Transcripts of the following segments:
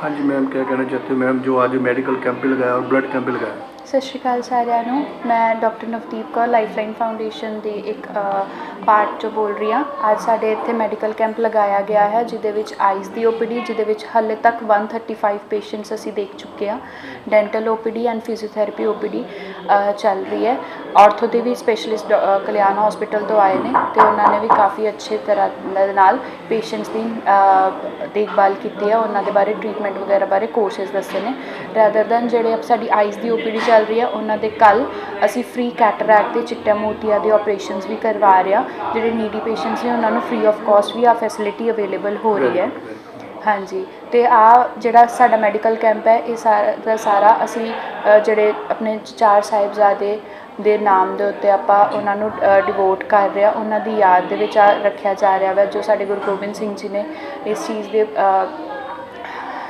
हाँ जी मैम क्या कहना चाहते हो मैम जो आज मेडिकल कैंप भी लगाया और ब्लड कैंप भी लगाया ਸਤਿ ਸ਼੍ਰੀ ਅਕਾਲ ਸਾਰਿਆਂ ਨੂੰ। ਮੈਂ doctor Navdeep Kaur Lifeline Foundation ਦੀ ਇੱਕ ਪਾਰਟ ਚੋਂ ਬੋਲ ਰਹੀ ਹਾਂ। ਅੱਜ ਸਾਡੇ ਇੱਥੇ ਮੈਡੀਕਲ ਕੈਂਪ ਲਗਾਇਆ ਗਿਆ ਹੈ, ਜਿਹਦੇ ਵਿੱਚ ਆਈਜ਼ ਦੀ ਓਪੀਡੀ ਜਿਹਦੇ ਵਿੱਚ ਹਾਲੇ ਤੱਕ 135 ਪੇਸ਼ੈਂਟਸ ਅਸੀਂ ਦੇਖ ਚੁੱਕੇ ਹਾਂ। Dental OPD and physiotherapy OPD ਚੱਲ ਰਹੀ ਹੈ। ਆਰਥੋ ਦੇ ਵੀ ਸਪੈਸ਼ਲਿਸਟ ਕਲਿਆਣ ਹਸਪੀਟਲ ਤੋਂ ਆਏ ਨੇ ਤੇ ਉਹਨਾਂ ਨੇ ਵੀ ਕਾਫੀ ਅੱਛੇ ਤਰ੍ਹਾਂ ਨਾਲ ਪੇਸ਼ੈਂਟਸ ਦੀ ਦੇਖਭਾਲ ਕੀਤੀ ਹੈ। ਉਹਨਾਂ ਦੇ ਬਾਰੇ ਟ੍ਰੀਟਮੈਂਟ ਵਗੈਰਾ ਬਾਰੇ ਕੋਰਸਸ ਦੱਸੇ ਨੇ। ਰੈਦਰ ਦੈਨ ਜਿਹੜੇ ਸਾਡੀ ਆਈਜ਼ ਦੀ ਓਪੀਡੀ ਚੱਲ ਰਹੀ ਹੈ ਉਹਨਾਂ ਦੇ ਕੱਲ ਅਸੀਂ ਫ੍ਰੀ ਕੈਟਰੈਕਟ ਤੇ ਚਿੱਟਾ ਮੋਤੀਆ ਦੇ ਆਪਰੇਸ਼ਨਸ ਵੀ ਕਰਵਾ ਰਹੇ ਹਾਂ ਜਿਹੜੇ ਨੀਡੀ ਪੇਸ਼ੈਂਟਸ ਨੇ ਉਹਨਾਂ ਨੂੰ ਫ੍ਰੀ ਆਫ ਕਾਸਟ ਵੀ ਆ ਫੈਸਿਲਿਟੀ ਅਵੇਲੇਬਲ ਹੋ ਰਹੀ ਹੈ। ਹਾਂਜੀ ਤੇ ਆ ਜਿਹੜਾ ਸਾਡਾ ਮੈਡੀਕਲ ਕੈਂਪ ਹੈ ਇਹ ਸਾਰਾ ਦਾ ਸਾਰਾ ਅਸੀਂ ਜਿਹੜੇ ਆਪਣੇ ਚਾਰ ਸਾਹਿਬਜ਼ਾਦੇ ਦੇ ਨਾਮ ਦੇ ਉੱਤੇ ਆਪਾਂ ਉਹਨਾਂ ਨੂੰ ਡਿਵੋਟ ਕਰ ਰਹੇ ਹਾਂ ਉਹਨਾਂ ਦੀ ਯਾਦ ਦੇ ਵਿੱਚ ਆ ਰੱਖਿਆ ਜਾ ਰਿਹਾ ਵਾ ਜੋ ਸਾਡੇ ਗੁਰੂ ਗੋਬਿੰਦ ਸਿੰਘ ਜੀ ਨੇ ਇਸ ਚੀਜ਼ ਦੇ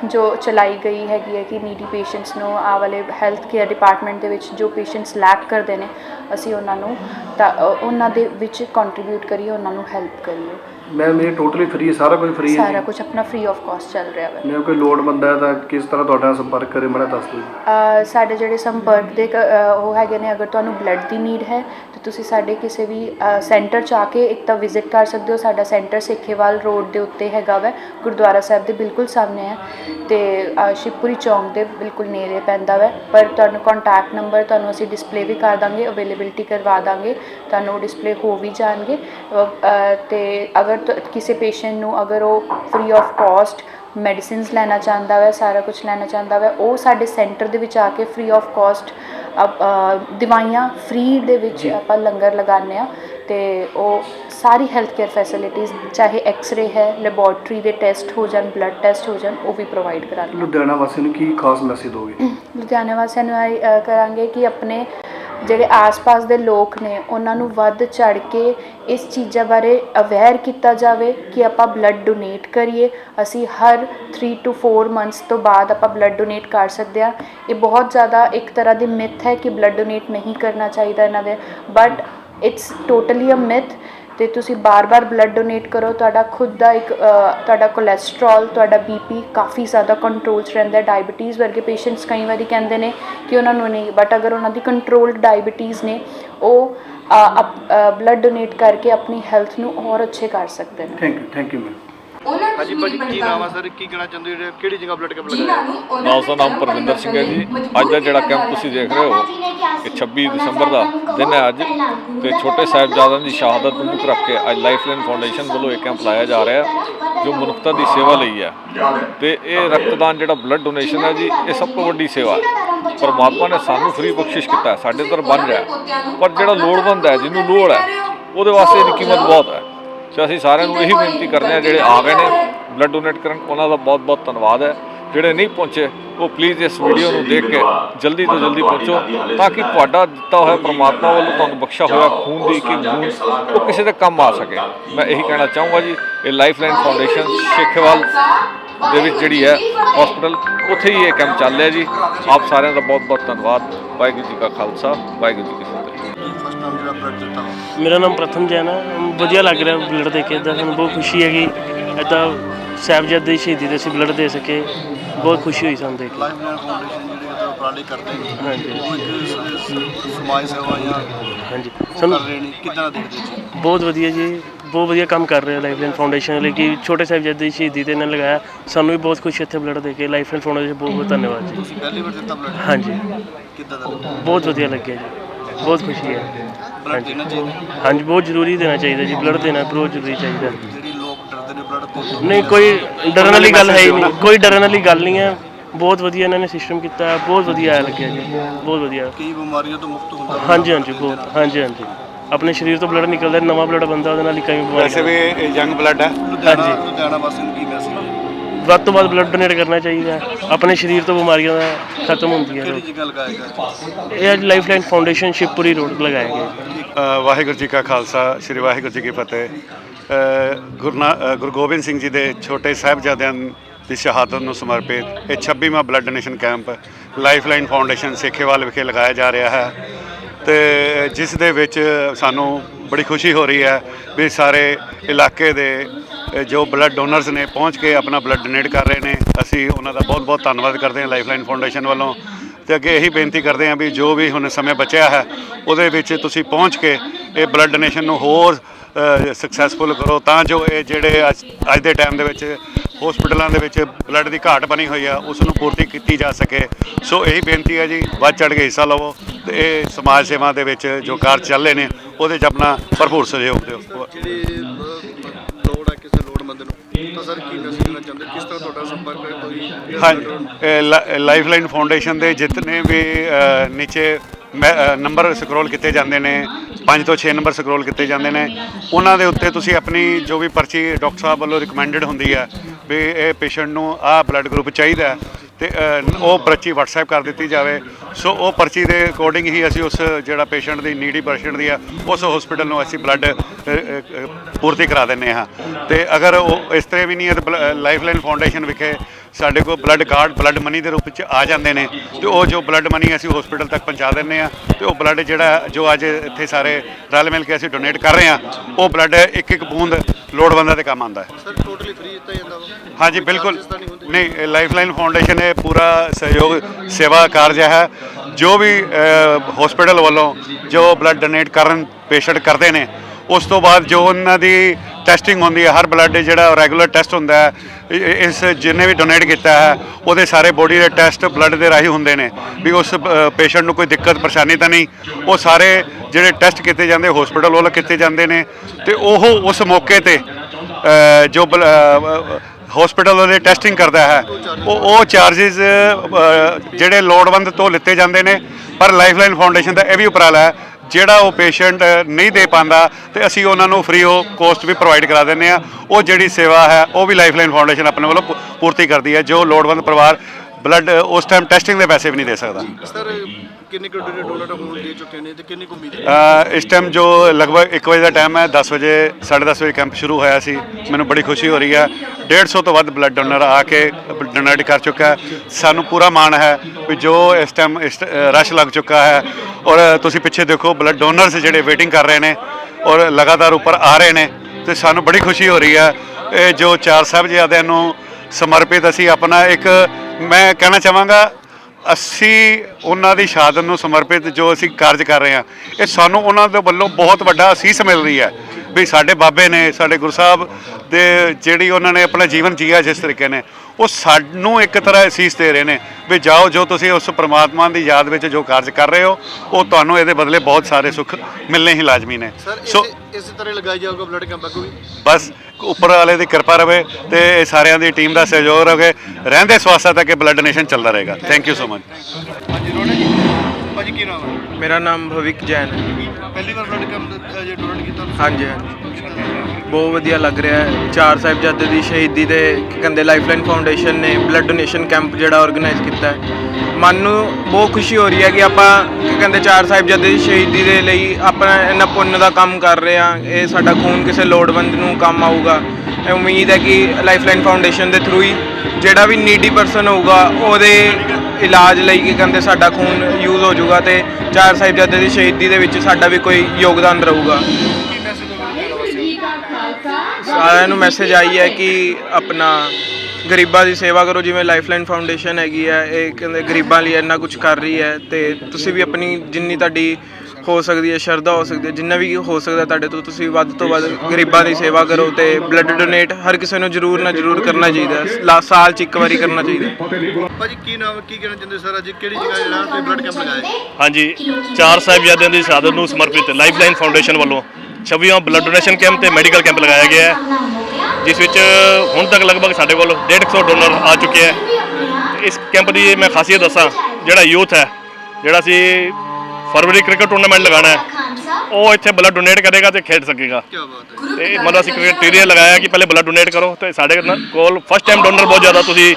ਜੋ ਚਲਾਈ ਗਈ ਹੈਗੀ ਹੈ ਕਿ ਨੀਡੀ ਪੇਸ਼ੈਂਟਸ ਨੂੰ ਆ ਵਾਲੇ ਹੈਲਥ ਕੇਅਰ ਡਿਪਾਰਟਮੈਂਟ ਦੇ ਵਿੱਚ ਜੋ ਪੇਸ਼ੈਂਟਸ ਲੈਕ ਕਰਦੇ ਨੇ, ਅਸੀਂ ਉਹਨਾਂ ਨੂੰ ਤਾਂ ਉਹਨਾਂ ਦੇ ਵਿੱਚ ਕੰਟਰੀਬਿਊਟ ਕਰੀਏ, ਉਹਨਾਂ ਨੂੰ ਹੈਲਪ ਕਰੀਏ। ਮੈਮ ਇਹ ਟੋਟਲੀ ਫ੍ਰੀ ਹੈ ਸਾਰਾ ਕੁਝ ਫ੍ਰੀ ਹੈ ਸਾਰਾ ਕੁਝ ਆਪਣਾ ਫ੍ਰੀ ਆਫ ਕਾਸਟ ਚੱਲ ਰਿਹਾ ਵਾ। ਮੈਮ ਕੋਈ ਲੋੜ ਬੰਦਾ ਹੈ ਤਾਂ ਕਿਸ ਤਰ੍ਹਾਂ ਤੁਹਾਡਾ ਸੰਪਰਕ ਕਰੇ ਮੜਾ ਦੱਸ ਦਿਓ ਜੀ। ਸਾਡੇ ਜਿਹੜੇ ਸੰਪਰਕ ਦੇ ਕ- ਉਹ ਹੈਗੇ ਨੇ ਅਗਰ ਤੁਹਾਨੂੰ ਬਲੱਡ ਦੀ ਨੀਡ ਹੈ ਤਾਂ ਤੁਸੀਂ ਸਾਡੇ ਕਿਸੇ ਵੀ ਸੈਂਟਰ ਚ ਆ ਕੇ ਇੱਕ ਤਾਂ ਵਿਜ਼ਿਟ ਕਰ ਸਕਦੇ ਹੋ। ਸਾਡਾ ਸੈਂਟਰ ਸੇਖੇਵਾਲ ਰੋਡ ਦੇ ਉੱਤੇ ਹੈਗਾ ਵੈ ਗੁਰਦੁਆਰਾ ਸਾਹਿਬ ਦੇ ਬਿਲਕੁਲ ਸਾਹਮਣੇ ਹੈ ਤੇ ਅ, ਸ਼ਿਵਪੁਰੀ ਚੌਂਕ ਦੇ ਬਿਲਕੁਲ ਨੇੜੇ ਪੈਂਦਾ ਵੈ। ਪਰ ਤੁਹਾਨੂੰ ਕੰਟੈਕਟ ਨੰਬਰ ਤੁਹਾਨੂੰ ਅਸੀਂ ਡਿਸਪਲੇ ਵੀ ਕਰ ਦਾਂਗੇ ਅਵੇਲੇਬਿਲਟੀ ਕਰਵਾ ਦਾਂਗੇ। ਤੁਹਾਨੂੰ ਡਿਸਪਲੇ ਹੋ ਵੀ ਜਾਣਗੇ। ਅ, ਅ, ਤੇ ਅਗਰ ਕਿਸੇ ਪੇਸ਼ੈਂਟ ਨੂੰ ਅਗਰ ਉਹ ਫ੍ਰੀ ਆਫ ਕਾਸਟ ਮੈਡੀਸਿਨਸ ਲੈਣਾ ਚਾਹੁੰਦਾ ਹੈ ਸਾਰਾ ਕੁਝ ਲੈਣਾ ਚਾਹੁੰਦਾ ਹੈ ਉਹ ਸਾਡੇ ਸੈਂਟਰ ਦੇ ਵਿੱਚ ਆ ਕੇ ਫ੍ਰੀ ਆਫ ਕਾਸਟ ਦਵਾਈਆਂ ਫ੍ਰੀ ਦੇ ਵਿੱਚ ਆਪਾਂ ਲੰਗਰ ਲਗਾਉਂਦੇ ਆ ਤੇ ਉਹ ਸਾਰੀ ਹੈਲਥ ਕੇਅਰ ਫੈਸਿਲਿਟੀਜ਼ ਚਾਹੇ ਐਕਸ-ਰੇ ਹੈ ਲੈਬੋਰਟਰੀ ਦੇ ਟੈਸਟ ਹੋ ਜਾਣ ਬਲੱਡ ਟੈਸਟ ਹੋ ਜਾਣ ਉਹ ਵੀ ਪ੍ਰੋਵਾਈਡ ਕਰਾਂਗੇ। ਲੁਧਿਆਣਾ ਵਾਸੀਆਂ ਨੂੰ ਕੀ ਖਾਸ ਮੈਸੇਜ ਦੋਗੇ? ਲੁਧਿਆਣਾ ਵਾਸੀਆਂ ਨੂੰ ਕਰਾਂਗੇ ਕਿ ਆਪਣੇ ਜਿਹੜੇ ਆਸ-ਪਾਸ ਦੇ ਲੋਕ ਨੇ, ਉਹਨਾਂ ਨੂੰ ਵੱਧ ਚੜ੍ਹ ਕੇ ਇਸ ਚੀਜ਼ਾਂ ਬਾਰੇ ਅਵੇਅਰ ਕੀਤਾ ਜਾਵੇ ਕਿ ਆਪਾਂ ਬਲੱਡ ਡੋਨੇਟ ਕਰੀਏ। ਅਸੀਂ ਹਰ 3 ਟੂ 4 ਮੰਥਸ ਤੋਂ ਬਾਅਦ ਆਪਾਂ ਬਲੱਡ ਡੋਨੇਟ ਕਰ ਸਕਦੇ ਆ ਇਹ ਬਹੁਤ ਜ਼ਿਆਦਾ ਇੱਕ ਤਰ੍ਹਾਂ ਦੀ ਮਿਥ ਹੈ ਕਿ ਬਲੱਡ ਡੋਨੇਟ ਨਹੀਂ ਕਰਨਾ ਚਾਹੀਦਾ ਇਹਨਾਂ ਦੇ। But it's totally a myth ਤੇ ਤੁਸੀਂ ਬਾਰ-ਬਾਰ ਬਲੱਡ ਡੋਨੇਟ ਕਰੋ, ਤੁਹਾਡਾ ਖੁਦ ਦਾ ਇੱਕ ਤੁਹਾਡਾ ਕੋਲੇਸਟ੍ਰੋਲ ਤੁਹਾਡਾ ਬੀਪੀ ਕਾਫੀ ਜ਼ਿਆਦਾ ਕੰਟਰੋਲ 'ਚ ਰਹਿੰਦਾ ਹੈ। ਡਾਇਬੀਟੀਜ਼ ਵਰਗੇ ਪੇਸ਼ੈਂਟਸ ਕਈ ਵਾਰੀ ਕਹਿੰਦੇ ਨੇ ਕਿ ਉਹਨਾਂ ਨੂੰ ਨਹੀਂ ਬਟ ਅਗਰ ਉਹਨਾਂ ਦੀ ਕੰਟਰੋਲਡ ਡਾਇਬੀਟੀਜ਼ ਨੇ, ਉਹ ਬਲੱਡ ਡੋਨੇਟ ਕਰਕੇ ਆਪਣੀ ਹੈਲਥ ਨੂੰ ਹੋਰ ਅੱਛੇ ਕਰ ਸਕਦੇ ਨੇ। Thank you thank you ma'am ਉਹਨਾਂ ਹਾਂਜੀ ਨੂੰ ਭਾਜੀ ਕੀ ਨਾਮ ਆ ਸਰ? ਕੀ ਕਹਿਣਾ ਚਾਹੁੰਦੇ ਹੋ ਕਿਹੜੀ ਜਗ੍ਹਾ ਬਲੱਡ ਕੈਂਪ ਜਿਨ੍ਹਾਂ ਲਗਾਇਆ ਨੂੰ ਉਹਨਾਂ ਨਾਮ ਦਾ ਨਾਮ ਪਰਵਿੰਦਰ ਸਿੰਘ ਹੈ ਜੀ। ਅੱਜ ਦਾ ਜਿਹੜਾ ਕੈਂਪ ਤੁਸੀਂ ਦੇਖ ਰਹੇ ਹੋ ਇਹ 26 ਦਸੰਬਰ ਦਾ ਦਿਨ ਹੈ ਅੱਜ ਤੇ ਛੋਟੇ ਸਾਹਿਬਜ਼ਾਦਿਆਂ ਦੀ ਸ਼ਹਾਦਤ ਨੂੰ ਮੁੱਖ ਰੱਖ ਕੇ ਅੱਜ ਲਾਈਫਲਾਈਨ ਫਾਊਂਡੇਸ਼ਨ ਵੱਲੋਂ ਇਹ ਕੈਂਪ ਲਾਇਆ ਜਾ ਰਿਹਾ ਹੈ ਜੋ ਮਨੁੱਖਤਾ ਦੀ ਸੇਵਾ ਲਈ ਹੈ। ਤੇ ਇਹ ਰਕਤਦਾਨ ਜਿਹੜਾ ਬਲੱਡ ਡੋਨੇਸ਼ਨ ਹੈ ਜੀ ਇਹ ਸਭ ਤੋਂ ਵੱਡੀ ਸੇਵਾ ਹੈ। ਪਰਮਾਤਮਾ ਨੇ ਸਾਨੂੰ ਫ੍ਰੀ ਬਖਸ਼ਿਸ਼ ਕੀਤਾ। ਹੈ ਸਾਡੇ ਦਰ ਬਣ ਰਿਹਾ ਹੈ। ਪਰ ਜਿਹੜਾ ਲੋੜਵੰਦ ਹੈ ਜਿਹਨੂੰ ਲੋੜ ਹੈ ਉਹਦੇ ਵਾਸਤੇ ਇਹਦੀ ਕੀਮਤ ਬਹੁਤ ਹੈ। ਤੇ ਅਸੀਂ ਸਾਰਿਆਂ ਨੂੰ ਇਹੀ ਬੇਨਤੀ ਕਰਦੇ ਹਾਂ ਜਿਹੜੇ ਆ ਗਏ ਨੇ ਬਲੱਡ ਡੋਨੇਟ ਕਰਨ ਉਹਨਾਂ ਦਾ ਬਹੁਤ ਬਹੁਤ ਧੰਨਵਾਦ ਹੈ। ਜਿਹੜੇ ਨਹੀਂ ਪਹੁੰਚੇ ਉਹ ਪਲੀਜ਼ ਇਸ ਵੀਡੀਓ ਨੂੰ ਦੇਖ ਕੇ ਜਲਦੀ ਤੋਂ ਜਲਦੀ ਪਹੁੰਚੋ ਤਾਂ ਕਿ ਤੁਹਾਡਾ ਦਿੱਤਾ ਹੋਇਆ ਪ੍ਰਮਾਤਮਾ ਵੱਲੋਂ ਤੁਹਾਨੂੰ ਬਖਸ਼ਿਆ ਹੋਇਆ ਖੂਨ ਦੀ ਇੱਕ ਬੂੰਦ ਉਹ ਕਿਸੇ ਦੇ ਕੰਮ ਆ ਸਕੇ। ਮੈਂ ਇਹੀ ਕਹਿਣਾ ਚਾਹੂੰਗਾ ਜੀ ਇਹ ਲਾਈਫਲਾਈਨ ਫਾਊਂਡੇਸ਼ਨ ਸ਼ੇਖੇਵਾਲ ਦੇ ਵਿੱਚ ਜਿਹੜੀ ਹੈ ਹਸਪੀਟਲ ਉੱਥੇ ਹੀ ਇਹ ਕੈਂਪ ਚੱਲ ਰਿਹਾ ਜੀ। ਆਪ ਸਾਰਿਆਂ ਦਾ ਬਹੁਤ ਬਹੁਤ ਧੰਨਵਾਦ। ਵਾਹਿਗੁਰੂ ਜੀ ਕਾ ਖਾਲਸਾ ਵਾਹਿਗੁਰੂ ਜੀ ਕੀ ਜਿਹੜਾ ਬਲੱਡ ਦਿੱਤਾ? ਮੇਰਾ ਨਾਮ ਪ੍ਰਥਮ ਜੈਨ ਹੈ। ਵਧੀਆ ਲੱਗ ਰਿਹਾ ਬਲੱਡ ਦੇ ਕੇ ਇੱਦਾਂ ਸਾਨੂੰ ਬਹੁਤ ਖੁਸ਼ੀ ਹੈਗੀ ਇੱਦਾਂ ਸਾਹਿਬਜ਼ਾਦੇ ਦੀ ਸ਼ਹੀਦੀ ਦੇ ਅਸੀਂ ਬਲੱਡ ਦੇ ਸਕੇ। ਬਹੁਤ ਖੁਸ਼ੀ ਹੋਈ ਸਾਨੂੰ ਦੇਖ ਕੇ। ਲਾਈਫ ਲਾਈਨ ਫਾਊਂਡੇਸ਼ਨ ਜਿਹੜੀ ਹੈ ਉਪਰਾਲੇ ਕਰਦੇ ਨੇ। ਹਾਂਜੀ। ਉਹ ਇੱਕ ਸ- ਸ- ਸਮਾਜ ਸੇਵਾ ਜਾਂ ਹਾਂਜੀ। ਉਹ ਸਾਨੂੰ ਕਰ ਰਹੇ ਨੇ। ਕਿੱਦਾਂ ਦੇਖਦੇ ਜੀ ਬਹੁਤ ਵਧੀਆ ਜੀ। ਬਹੁਤ ਵਧੀਆ ਕੰਮ ਕਰ ਰਿਹਾ ਲਾਈਫਲਾਈਨ ਫਾਊਂਡੇਸ਼ਨ ਵਾਲੇ ਕਿ ਛੋਟੇ ਸਾਹਿਬਜ਼ਾਦੇ ਦੀ ਸ਼ਹੀਦੀ ਤੇ ਇਹਨਾਂ ਲਗਾਇਆ। ਸਾਨੂੰ ਵੀ ਬਹੁਤ ਖੁਸ਼ੀ ਇੱਥੇ ਬਲੱਡ ਦੇ ਕੇ ਲਾਈਫਲਾਈਨ ਫਾਊਂਡੇਸ਼ਨ ਬਹੁਤ ਬਹੁਤ ਧੰਨਵਾਦ ਜੀ। ਤੁਸੀਂ ਪਹਿਲੀ ਵਾਰ ਦਿੱਤਾ ਬਲੱਡ? ਹਾਂਜੀ। ਕਿੱਦਾਂ ਦਾ ਬਹੁਤ ਵਧੀਆ ਲੱਗਿਆ ਜੀ। ਬਹੁਤ ਖੁਸ਼ੀ ਹੈ। ਬਲੱਡ ਦੇਣਾ ਚਾਹੀਦਾ। ਹਾਂਜੀ ਬਹੁਤ ਜ਼ਰੂਰੀ ਦੇਣਾ ਚਾਹੀਦਾ ਜੀ ਬਲੱਡ ਦੇਣਾ ਬਹੁਤ ਜ਼ਰੂਰੀ ਚਾਹੀਦਾ। ਜਿਹੜੀ ਲੋਕ ਡਰਦੇ ਨੇ ਬਲੱਡ ਤੋਂ ਨਹੀਂ ਕੋਈ ਡਰਨ ਵਾਲੀ ਗੱਲ ਹੈ ਹੀ ਨਹੀਂ। ਕੋਈ ਡਰਨ ਵਾਲੀ ਗੱਲ ਨਹੀਂ ਹੈ। ਬਹੁਤ ਵਧੀਆ ਇਹਨਾਂ ਨੇ ਸਿਸਟਮ ਕੀਤਾ ਹੈ, ਬਹੁਤ ਵਧੀਆ ਆਇਆ ਲੱਗਿਆ ਜੀ। ਬਹੁਤ ਵਧੀਆ। ਕਈ ਬਿਮਾਰੀਆਂ ਤੋਂ ਮੁਕਤ ਹੁੰਦਾ ਹਾਂਜੀ ਹਾਂਜੀ ਬਹੁਤ ਹਾਂਜੀ ਹਾਂਜੀ। ਆਪਣੇ ਸਰੀਰ ਤੋਂ ਬਲੱਡ ਨਿਕਲਦਾ ਨਵਾਂ ਬਲੱਡ ਬੰਦਾ ਉਹਦੇ ਨਾਲ ਹੀ ਕਈ ਵੈਸੇ ਬਿਮਾਰੀਆਂ ਵੀ ਯੰਗ ਬਲੱਡ ਹੈ। ਲੁਧਿਆਣਾ ਹਾਂਜੀ। ਲੁਧਿਆਣਾ ਵਾਸੀਆਂ ਨੂੰ ਕੀ ਮੈਸੇਜ ਵੱਧ ਤੋਂ ਵੱਧ ਬਲੱਡ ਡੋਨੇਟ ਕਰਨਾ ਚਾਹੀਦਾ ਹੈ। ਆਪਣੇ ਸਰੀਰ ਤੋਂ ਬਿਮਾਰੀਆਂ ਦਾ ਖਤਮ ਹੁੰਦੀਆਂ ਕਿਹੜੀ ਨੇ ਜਗ੍ਹਾ ਲਗਾਇਆ ਗਿਆ ਇਹ ਅੱਜ ਲਾਈਫਲਾਈਨ ਫਾਊਂਡੇਸ਼ਨ ਸ਼ਿਵਪੁਰੀ ਰੋਡ ਲਗਾਇਆ ਗਿਆ ਜੀ। ਅ, ਵਾਹਿਗੁਰੂ ਜੀ ਕਾ ਖਾਲਸਾ ਸ੍ਰੀ ਵਾਹਿਗੁਰੂ ਜੀ ਕੀ ਫਤਿਹ ਅ, ਗੁਰੂ ਨਾ- ਅ, ਗੁਰੂ ਗੋਬਿੰਦ ਸਿੰਘ ਜੀ ਦੇ ਛੋਟੇ ਸਾਹਿਬਜ਼ਾਦਿਆਂ ਦੀ ਸ਼ਹਾਦਤ ਨੂੰ ਸਮਰਪਿਤ ਇਹ 26ਵਾਂ blood donation camp Lifeline Foundation Sekhewal ਵਿਖੇ ਲਗਾਇਆ ਜਾ ਰਿਹਾ ਹੈ ਤੇ ਜਿਸ ਦੇ ਵਿੱਚ ਸਾਨੂੰ ਬੜੀ ਖੁਸ਼ੀ ਹੋ ਰਹੀ ਹੈ ਵੀ ਸਾਰੇ ਇਲਾਕੇ ਦੇ ਜੋ ਬਲੱਡ ਡੋਨਰਸ ਨੇ ਪਹੁੰਚ ਕੇ ਆਪਣਾ ਬਲੱਡ ਡੋਨੇਟ ਕਰ ਰਹੇ ਨੇ, ਅਸੀਂ ਉਹਨਾਂ ਦਾ ਬਹੁਤ ਬਹੁਤ ਧੰਨਵਾਦ ਕਰਦੇ ਹਾਂ ਲਾਈਫਲਾਈਨ ਫਾਊਂਡੇਸ਼ਨ ਵੱਲੋਂ। ਤੇ ਅੱਗੇ ਇਹੀ ਬੇਨਤੀ ਕਰਦੇ ਹਾਂ ਵੀ ਜੋ ਵੀ ਹੁਣ ਸਮੇਂ ਬਚਿਆ ਹੈ, ਉਹਦੇ ਵਿੱਚ ਤੁਸੀਂ ਪਹੁੰਚ ਕੇ ਇਹ ਬਲੱਡ ਡੋਨੇਸ਼ਨ ਨੂੰ ਹੋਰ ਸਕਸੈਸਫੁਲ ਕਰੋ ਤਾਂ ਜੋ ਇਹ ਜਿਹੜੇ ਅੱਜ ਅੱਜ ਦੇ ਟਾਈਮ ਦੇ ਵਿੱਚ ਹਸਪੀਟਲਾਂ ਦੇ ਵਿੱਚ ਬਲੱਡ ਦੀ ਘਾਟ ਬਣੀ ਹੋਈ ਆ ਉਸ ਨੂੰ ਪੂਰਤੀ ਕੀਤੀ ਜਾ ਸਕੇ। ਸੋ ਇਹੀ ਬੇਨਤੀ ਹੈ ਜੀ, ਵੱਧ ਚੜ ਕੇ ਹਿੱਸਾ ਲਵੋ ਤੇ ਇਹ ਸਮਾਜ ਸੇਵਾ ਦੇ ਵਿੱਚ ਜੋ ਕਾਰਜ ਚੱਲ ਰਹੇ ਨੇ, ਉਹਦੇ 'ਚ ਆਪਣਾ ਭਰਪੂਰ ਸਹਿਯੋਗ ਦਿਓ ਜਿਹੜੀ ਅਹ, ਲੋੜ ਹੈ ਕਿਸੇ ਲੋੜਵੰਦ ਨੂੰ ਤਾਂ ਸਰ ਕੀ ਮੈਸੇਜ ਚਾਹੁੰਦੇ ਕਿਸ ਤਰ੍ਹਾਂ ਤੁਹਾਡਾ ਸੰਪਰਕ ਕੋਈ ਹਾਂਜੀ। ਲਾਈਫਲਾਈਨ ਫਾਊਂਡੇਸ਼ਨ ਦੇ ਜਿਤਨੇ ਵੀ ਨੀਚੇ ਮੈਂ- ਨੰਬਰ ਸਕਰੋਲ ਕੀਤੇ ਜਾਂਦੇ ਨੇ। 5 ਤੋਂ 6 ਨੰਬਰ ਸਕਰੋਲ ਕੀਤੇ ਜਾਂਦੇ ਨੇ। ਉਹਨਾਂ ਦੇ ਉੱਤੇ ਤੁਸੀਂ ਆਪਣੀ ਜੋ ਵੀ ਪਰਚੀ ਡਾਕਟਰ ਸਾਹਿਬ ਵੱਲੋਂ ਰਿਕਮੈਂਡਡ ਹੁੰਦੀ ਹੈ ਵੀ ਇਹ ਪੇਸ਼ੈਂਟ ਨੂੰ ਆਹ ਬਲੱਡ ਗਰੁੱਪ ਚਾਹੀਦਾ ਤੇ ਉਹ ਪਰਚੀ WhatsApp ਕਰ ਦਿੱਤੀ ਜਾਵੇ। ਸੋ ਉਹ ਪਰਚੀ ਦੇ ਅਕੋਰਡਿੰਗ ਹੀ ਅਸੀਂ ਉਸ ਜਿਹੜਾ ਪੇਸ਼ੈਂਟ ਦੀ ਨੀਡੀ ਪੇਸ਼ੈਂਟ ਦੀ ਆ, ਉਸ ਹਸਪੀਟਲ ਨੂੰ ਅਸੀਂ ਬਲੱਡ ਪੂਰਤੀ ਕਰਾ ਦਿੰਨੇ ਹਾਂ। ਤੇ ਅਗਰ ਉਹ ਇਸ ਤਰ੍ਹਾਂ ਵੀ ਨਹੀਂ ਹੈ, ਤਾਂ ਲਾਈਫਲਾਈਨ ਫਾਊਂਡੇਸ਼ਨ ਵਿਖੇ ਸਾਡੇ ਕੋਲ ਬਲੱਡ ਕਾਰਡ ਬਲੱਡ ਮਨੀ ਦੇ ਰੂਪ ਵਿੱਚ ਆ ਜਾਂਦੇ ਨੇ। ਤੇ ਉਹ ਜੋ ਬਲੱਡ ਮਨੀ ਅਸੀਂ ਹਸਪੀਟਲ ਤੱਕ ਪਹੁੰਚਾ ਦਿੰਨੇ ਆ ਤੇ ਉਹ ਬਲੱਡ ਜਿਹੜਾ ਜੋ ਅੱਜ ਇੱਥੇ ਸਾਰੇ ਰਲ ਮਿਲ ਕੇ ਅਸੀਂ ਡੋਨੇਟ ਕਰ ਰਹੇ ਹਾਂ, ਉਹ ਬਲੱਡ ਇੱਕ ਇੱਕ ਬੂੰਦ ਲੋੜਵੰਦਾਂ ਦੇ ਕੰਮ ਆਉਂਦਾ ਹੈ। ਸਰ ਟੋਟਲੀ ਫ੍ਰੀ ਦਿੱਤਾ ਹਾਂਜੀ ਬਿਲਕੁਲ। ਨਹੀਂ ਲਾਈਫਲਾਈਨ ਫਾਊਂਡੇਸ਼ਨ ਇਹ ਪੂਰਾ ਸਹਿਯੋਗ ਸੇਵਾ ਕਾਰਜ ਹੈ। ਜੋ ਵੀ ਹਸਪੀਟਲ ਵੱਲੋਂ ਜੋ ਬਲੱਡ ਡੋਨੇਟ ਕਰਨ ਪੇਸ਼ੈਂਟ ਕਰਦੇ ਨੇ ਉਸ ਤੋਂ ਬਾਅਦ ਜੋ ਉਹਨਾਂ ਦੀ ਟੈਸਟਿੰਗ ਹੁੰਦੀ ਹੈ ਹਰ ਬਲੱਡ ਜਿਹੜਾ ਰੈਗੂਲਰ ਟੈਸਟ ਹੁੰਦਾ ਹੈ ਇਸ ਜਿੰਨੇ ਵੀ ਡੋਨੇਟ ਕੀਤਾ ਹੈ ਉਹਦੇ ਸਾਰੇ ਬੋਡੀ ਦੇ ਟੈਸਟ ਬਲੱਡ ਦੇ ਰਾਹੀਂ ਹੁੰਦੇ ਨੇ। ਵੀ ਉਸ ਪੇਸ਼ੈਂਟ ਨੂੰ ਕੋਈ ਦਿੱਕਤ ਪਰੇਸ਼ਾਨੀ ਤਾਂ ਨਹੀਂ। ਉਹ ਸਾਰੇ ਜਿਹੜੇ ਟੈਸਟ ਕੀਤੇ ਜਾਂਦੇ ਹਸਪੀਟਲ ਵੱਲੋਂ ਕੀਤੇ ਜਾਂਦੇ ਨੇ। ਤੇ ਉਹ ਉਸ ਮੌਕੇ ਤੇ ਜੋ ਹਸਪੀਟਲ ਵਾਲੇ ਟੈਸਟਿੰਗ ਕਰਦਾ ਹੈ। ਉਹ ਉਹ ਚਾਰजेस ਜਿਹੜੇ ਲੋੜਵੰਦ ਤੋਂ ਲਿੱਤੇ ਜਾਂਦੇ ਨੇ। ਪਰ ਲਾਈਫਲਾਈਨ ਫਾਊਂਡੇਸ਼ਨ ਦਾ ਇਹ ਵੀ ਉਪਰਾਲਾ ਹੈ, ਜਿਹੜਾ ਉਹ ਪੇਸ਼ੈਂਟ ਨਹੀਂ ਦੇ ਪਾਉਂਦਾ, ਤੇ ਅਸੀਂ ਉਹਨਾਂ ਨੂੰ ਫ੍ਰੀ ਉਹ ਕੋਸਟ ਵੀ ਪ੍ਰੋਵਾਈਡ ਕਰਾ ਦਿੰਦੇ ਆ ਉਹ ਜਿਹੜੀ ਸੇਵਾ ਹੈ, ਉਹ ਵੀ ਲਾਈਫਲਾਈਨ ਫਾਊਂਡੇਸ਼ਨ ਆਪਣੇ ਵੱਲੋਂ ਪੂਰਤੀ ਕਰਦੀ ਹੈ। ਜੋ ਲੋੜਵੰਦ ਪਰਿਵਾਰ ਬਲੱਡ ਉਸ ਟਾਈਮ ਟੈਸਟਿੰਗ ਦੇ ਪੈਸੇ ਵੀ ਨਹੀਂ ਦੇ ਸਕਦਾ। ਸਰ ਕਿੰਨੇ ਕੁ ਡੋਨਰ ਹੁਣ ਦੇ ਚੁੱਕੇ ਨੇ ਤੇ ਕਿੰਨੀ ਕੁ ਉਮੀਦ ਹੈ? ਇਸ ਟਾਈਮ ਜੋ ਲਗਭਗ 1 ਵਜੇ ਦਾ ਟਾਈਮ ਹੈ 10 ਵਜੇ 10:30 ਵਜੇ ਕੈਂਪ ਸ਼ੁਰੂ ਹੋਇਆ ਸੀ। ਮੈਨੂੰ ਬੜੀ ਖੁਸ਼ੀ ਹੋ ਰਹੀ ਹੈ। 150 ਤੋਂ ਵੱਧ ਬਲੱਡ ਡੋਨਰ ਆ ਕੇ ਡੋਨੇਟ ਕਰ ਚੁੱਕਾ ਹੈ। ਸਾਨੂੰ ਪੂਰਾ ਮਾਣ ਹੈ ਵੀ ਜੋ ਇਸ ਟਾਈਮ ਇਸ ਰਸ਼ ਲੱਗ ਚੁੱਕਾ ਹੈ। ਔਰ ਤੁਸੀਂ ਪਿੱਛੇ ਦੇਖੋ ਬਲੱਡ ਡੋਨਰਸ ਜਿਹੜੇ ਵੇਟਿੰਗ ਕਰ ਰਹੇ ਨੇ ਔਰ ਲਗਾਤਾਰ ਉੱਪਰ ਆ ਰਹੇ ਨੇ ਤੇ ਸਾਨੂੰ ਬੜੀ ਖੁਸ਼ੀ ਹੋ ਰਹੀ ਹੈ। ਇਹ ਜੋ ਚਾਰ ਸਾਹਿਬਜ਼ਾਦਿਆਂ ਨੂੰ ਸਮਰਪਿਤ ਅਸੀਂ ਆਪਣਾ ਇੱਕ, ਮੈਂ ਕਹਿਣਾ ਚਾਹਾਂਗਾ ਅਸੀਂ ਉਹਨਾਂ ਦੀ ਸ਼ਹਾਦਤ ਨੂੰ ਸਮਰਪਿਤ ਜੋ ਅਸੀਂ ਕਾਰਜ ਕਰ ਰਹੇ ਹਾਂ, ਇਹ ਸਾਨੂੰ ਉਹਨਾਂ ਦੇ ਵੱਲੋਂ ਬਹੁਤ ਵੱਡਾ ਅਸੀਸ ਮਿਲ ਰਹੀ ਹੈ ਵੀ ਸਾਡੇ ਬਾਬੇ ਨੇ, ਸਾਡੇ ਗੁਰੂ ਸਾਹਿਬ ਦੇ ਜਿਹੜੀ ਉਹਨਾਂ ਨੇ ਆਪਣਾ ਜੀਵਨ ਜੀਆ ਜਿਸ ਤਰੀਕੇ ਨੇ ਉਹ ਸਾਨੂੰ ਇੱਕ ਤਰ੍ਹਾਂ ਅਸੀਸ ਦੇ ਰਹੇ ਨੇ ਵੀ ਜਾਓ ਜੋ ਤੁਸੀਂ ਉਸ ਪ੍ਰਮਾਤਮਾ ਦੀ ਯਾਦ ਵਿੱਚ ਜੋ ਕਾਰਜ ਕਰ ਰਹੇ ਹੋ ਉਹ ਤੁਹਾਨੂੰ ਇਹਦੇ ਬਦਲੇ ਬਹੁਤ ਸਾਰੇ ਸੁੱਖ ਮਿਲਣੇ ਹੀ ਲਾਜ਼ਮੀ ਨੇ। ਸਰ ਸੋ ਇਸੇ ਤਰ੍ਹਾਂ ਲਗਾਈ ਜਾਊਗਾ ਬਲੱਡ ਕੈਂਪ ਅੱਗੋਂ ਵੀ? ਬਸ ਉੱਪਰ ਵਾਲੇ ਦੀ ਕਿਰਪਾ ਰਵੇ ਤੇ ਸਾਰਿਆਂ ਦੀ ਟੀਮ ਦਾ ਸਹਿਯੋਗ ਰਵੇ। ਰਹਿੰਦੇ ਸਵਾਸਾਂ ਤੱਕ ਇਹ ਬਲੱਡ ਡੋਨੇਸ਼ਨ ਚੱਲਦਾ ਰਹੇਗਾ। ਥੈਂਕ ਯੂ ਸੋ ਮਚ ਭਾਜੀ ਕੀ ਨਾਮ ਹੈ? ਮੇਰਾ ਨਾਮ ਭਵਿਕ ਜੈਨ ਹੈ। ਪਹਿਲੀ ਵਾਰ ਬਲੱਡ ਕੈਂਪ ਜੇ ਡੋਨੇਟ ਕੀਤਾ ਤੁਸੀਂ? ਹਾਂਜੀ ਹਾਂਜੀ। ਬਹੁਤ ਵਧੀਆ ਲੱਗ ਰਿਹਾ ਹੈ। ਚਾਰ ਸਾਹਿਬਜ਼ਾਦੇ ਦੀ ਸ਼ਹੀਦੀ ਦੇ ਕੀ ਕਹਿੰਦੇ ਲਾਈਫਲਾਈਨ ਫਾਊਂਡੇਸ਼ਨ ਨੇ ਬਲੱਡ ਡੋਨੇਸ਼ਨ ਕੈਂਪ ਜਿਹੜਾ ਆਰਗੇਨਾਈਜ਼ ਕੀਤਾ ਹੈ। ਮਨ ਨੂੰ ਬਹੁਤ ਖੁਸ਼ੀ ਹੋ ਰਹੀ ਹੈ ਕਿ ਆਪਾਂ ਕੀ ਕਹਿੰਦੇ ਚਾਰ ਸਾਹਿਬਜ਼ਾਦੇ ਦੀ ਸ਼ਹੀਦੀ ਦੇ ਲਈ ਆਪਣਾ ਇਹਨਾਂ ਪੁੰਨ ਦਾ ਕੰਮ ਕਰ ਰਹੇ ਹਾਂ। ਇਹ ਸਾਡਾ ਖੂਨ ਕਿਸੇ ਲੋੜਵੰਦ ਨੂੰ ਕੰਮ ਆਊਗਾ। ਇਹ ਉਮੀਦ ਹੈ ਕਿ ਲਾਈਫਲਾਈਨ ਫਾਊਂਡੇਸ਼ਨ ਦੇ ਥਰੂ ਹੀ ਜਿਹੜਾ ਵੀ ਨੀਡੀ ਪਰਸਨ ਹੋਊਗਾ ਉਹਦੇ ਇਲਾਜ ਲਈ ਕੀ ਕਹਿੰਦੇ ਸਾਡਾ ਖੂਨ ਯੂਜ਼ ਹੋ ਜਾਊਗਾ ਤੇ ਚਾਰ ਸਾਹਿਬਜ਼ਾਦੇ ਦੀ ਸ਼ਹੀਦੀ ਦੇ ਵਿੱਚ ਸਾਡਾ ਵੀ ਕੋਈ ਯੋਗਦਾਨ ਰਹੂਗਾ। ਕੀ ਮੈਸੇਜ ਸਾਰਿਆਂ ਨੂੰ ਮੈਸੇਜ ਆਈ ਹੈ ਕਿ ਆਪਣਾ ਗਰੀਬਾਂ ਦੀ ਸੇਵਾ ਕਰੋ ਜਿਵੇਂ ਲਾਈਫਲਾਈਨ ਫਾਊਂਡੇਸ਼ਨ ਹੈਗੀ ਹੈ ਇਹ ਕਹਿੰਦੇ ਗਰੀਬਾਂ ਲਈ ਇੰਨਾ ਕੁਝ ਕਰ ਰਹੀ ਹੈ ਤੇ ਤੁਸੀਂ ਵੀ ਆਪਣੀ ਜਿੰਨੀ ਤੁਹਾਡੀ ਹੋ ਸਕਦੀ ਹੈ ਸ਼ਰਧਾ ਹੋ ਸਕਦੀ ਹੈ ਜਿੰਨਾ ਵੀ ਹੋ ਸਕਦਾ ਤੁਹਾਡੇ ਤੋਂ ਤੁਸੀਂ ਵੱਧ ਤੋਂ ਵੱਧ ਗਰੀਬਾਂ ਦੀ ਸੇਵਾ ਕਰੋ ਤੇ ਬਲੱਡ ਡੋਨੇਟ ਹਰ ਕਿਸੇ ਨੂੰ ਜ਼ਰੂਰ ਨਾ ਜ਼ਰੂਰ ਕਰਨਾ ਚਾਹੀਦਾ ਹੈ। ਲਾ- ਸਾਲ 'ਚ ਇੱਕ ਵਾਰੀ ਕਰਨਾ ਚਾਹੀਦਾ ਹੈ। ਭਾਜੀ ਕੀ ਨਾਮ ਕੀ ਕਹਿਣਾ ਚਾਹੁੰਦੇ ਸਰ ਅੱਜ ਕਿਹੜੀ ਜਗ੍ਹਾ ਜਿਹੜਾ ਤੁਸੀਂ ਬਲੱਡ ਕੈਂਪ ਲਗਾਇਆ ਹਾਂਜੀ ਚਾਰ ਸਾਹਿਬਜ਼ਾਦਿਆਂ ਦੀ ਸ਼ਹਾਦਤ ਨੂੰ ਸਮਰਪਿਤ ਲਾਈਫਲਾਈਨ ਫਾਊਂਡੇਸ਼ਨ ਵੱਲੋਂ 26ਵਾਂ ਬਲੱਡ ਡੋਨੇਸ਼ਨ ਕੈਂਪ ਤੇ ਮੈਡੀਕਲ ਕੈਂਪ ਲਗਾਇਆ ਗਿਆ ਹੈ ਜਿਸ ਵਿੱਚ ਹੁਣ ਤੱਕ ਲਗਭਗ ਸਾਡੇ ਕੋਲ 150 ਡੋਨਰ ਆ ਚੁੱਕੇ ਹੈ ਇਸ ਕੈਂਪ ਦੀ ਮੈਂ ਖਾਸੀਅਤ ਦੱਸਾਂ ਜਿਹੜਾ ਯੂਥ ਹੈ ਜਿਹੜਾ ਸੀ ਫਰਵਰੀ ਕ੍ਰਿਕਟ ਟੂਰਨਾਮੈਂਟ ਲਗਾਉਣਾ ਹੈ ਉਹ ਇੱਥੇ ਬਲੱਡ ਡੋਨੇਟ ਕਰੇਗਾ ਤੇ ਖੇਡ ਸਕੇਗਾ ਕੀ ਬਾਤ ਹੈ ਤੇ ਮਤਲਬ ਅਸੀਂ ਕ੍ਰਾਈਟੇਰੀਆ ਲਗਾਇਆ ਕਿ ਪਹਿਲੇ ਬਲੱਡ ਡੋਨੇਟ ਕਰੋ ਤੇ ਸਾਡੇ ਨਾਲ ਕੋਲ ਫਸਟ ਟਾਈਮ ਡੋਨਰ ਬਹੁਤ ਜ਼ਿਆਦਾ ਤੁਸੀਂ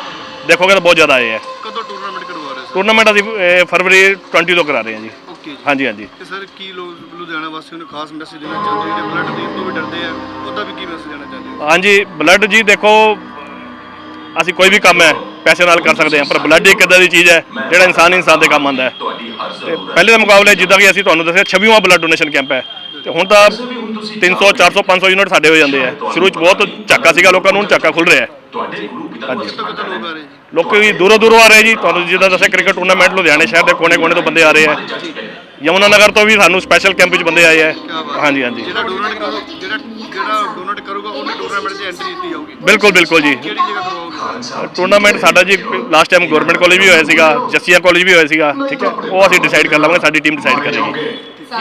ਦੇਖੋਗੇ ਤਾਂ ਬਹੁਤ ਜ਼ਿਆਦਾ ਆਏ ਹੈ ਕਦੋਂ ਟੂਰਨਾਮੈਂਟ ਕਰਵਾ ਰਹੇ ਸਰ ਟੂਰਨਾਮੈਂਟ ਅਸੀਂ ਫਰਵਰੀ 20 ਤੋਂ ਕਰਾ ਰਹੇ ਹਾਂ ਜੀ ਓਕੇ ਜੀ ਹਾਂਜੀ ਹਾਂਜੀ ਤੇ ਸਰ ਕੀ ਲੋਕ ਲੁਧਿਆਣਾ ਵਾਸੀਆਂ ਨੂੰ ਖਾਸ ਮੈਸੇਜ ਦੇਣਾ ਚਾਹੁੰਦੇ ਹੋ ਜਿਹੜੇ ਬਲੱਡ ਦੇਣ ਤੋਂ ਵੀ ਡਰਦੇ ਆ ਉਹਦਾ ਵੀ ਕੀ ਮੈਸੇਜ ਦੇਣਾ ਚਾਹੁੰਦੇ ਹੋ ਹਾਂਜੀ ਬਲੱਡ ਜੀ ਦੇਖੋ ਅਸੀਂ ਕੋਈ ਵੀ ਕੰਮ ਹੈ ਪੈਸੇ ਨਾਲ ਕਰ ਸਕਦੇ ਹਾਂ ਪਰ ਬਲੱਡ ਇੱਕ ਇਦਾਂ ਦੀ ਚੀਜ਼ ਹੈ ਜਿਹੜਾ ਇਨਸਾਨ ਇਨਸਾਨ ਦੇ ਕੰਮ ਆਉਂਦਾ ਹੈ। ਤੇ ਪਹਿਲੇ ਦੇ ਮੁਕਾਬਲੇ ਜਿੱਦਾਂ ਕਿ ਅਸੀਂ ਤੁਹਾਨੂੰ ਦੱਸਿਆ 26ਵਾਂ ਬਲੱਡ ਡੋਨੇਸ਼ਨ ਕੈਂਪ ਹੈ। ਤੇ ਹੁਣ ਤਾਂ 300 400 500 ਯੂਨਿਟ ਸਾਡੇ ਹੋ ਜਾਂਦੇ ਆ ਸ਼ੁਰੂ ਚ ਬਹੁਤ ਝਾਕਾ ਸੀਗਾ ਲੋਕਾਂ ਨੂੰ ਝਾਕਾ ਖੁੱਲ ਰਿਹਾ ਹੈ। ਲੋਕ ਲੋਕੀ ਦੂਰੋਂ ਦੂਰੋਂ ਆ ਰਹੇ ਜੀ। ਤੁਹਾਨੂੰ ਜਿੱਦਾਂ ਦੱਸਿਆ ਕ੍ਰਿਕਟ ਟੂਰਨਾਮੈਂਟ ਲੁਧਿਆਣੇ ਸ਼ਹਿਰ ਦੇ ਕੋਨੇ-ਕੋਨੇ ਤੋਂ ਬੰਦੇ ਆ ਰਹੇ ਆ ਯਮੁਨਾ ਨਗਰ ਤੋਂ ਵੀ ਸਾਨੂੰ ਸਪੈਸ਼ਲ ਕੈਂਪ ਵਿੱਚ ਬੰਦੇ ਆਏ ਆ ਹਾਂਜੀ ਹਾਂਜੀ। ਜਿਹੜਾ ਡੋਨੇਟ ਕਰੋ ਜਿਹੜਾ ਜਿਹੜਾ ਡੋਨੇਟ ਕਰੂਗਾ ਉਹਨੇ ਟੂਰਨਾਮੈਂਟ 'ਚ ਐਂਟਰੀ ਦਿੱਤੀ ਜਾਊਗੀ। ਬਿਲਕੁਲ ਬਿਲਕੁਲ ਜੀ। ਕਿਹੜੀ ਜਗ੍ਹਾ ਕਰਵਾਓਗੇ ਟੂਰਨਾਮੈਂਟ ਸਾਡਾ ਜੀ ਲਾਸਟ ਟਾਈਮ ਗਵਰਨਮੈਂਟ ਕਾਲਜ ਵੀ ਹੋਇਆ ਸੀਗਾ ਜੱਸੀਆ ਕਾਲਜ ਵੀ ਹੋਇਆ ਸੀਗਾ ਠੀਕ ਹੈ। ਉਹ ਅਸੀਂ ਡਿਸਾਈਡ ਕਰ ਲਵਾਂਗੇ ਸਾਡੀ ਟੀਮ ਡਿਸਾਈਡ ਕਰੇਗੀ।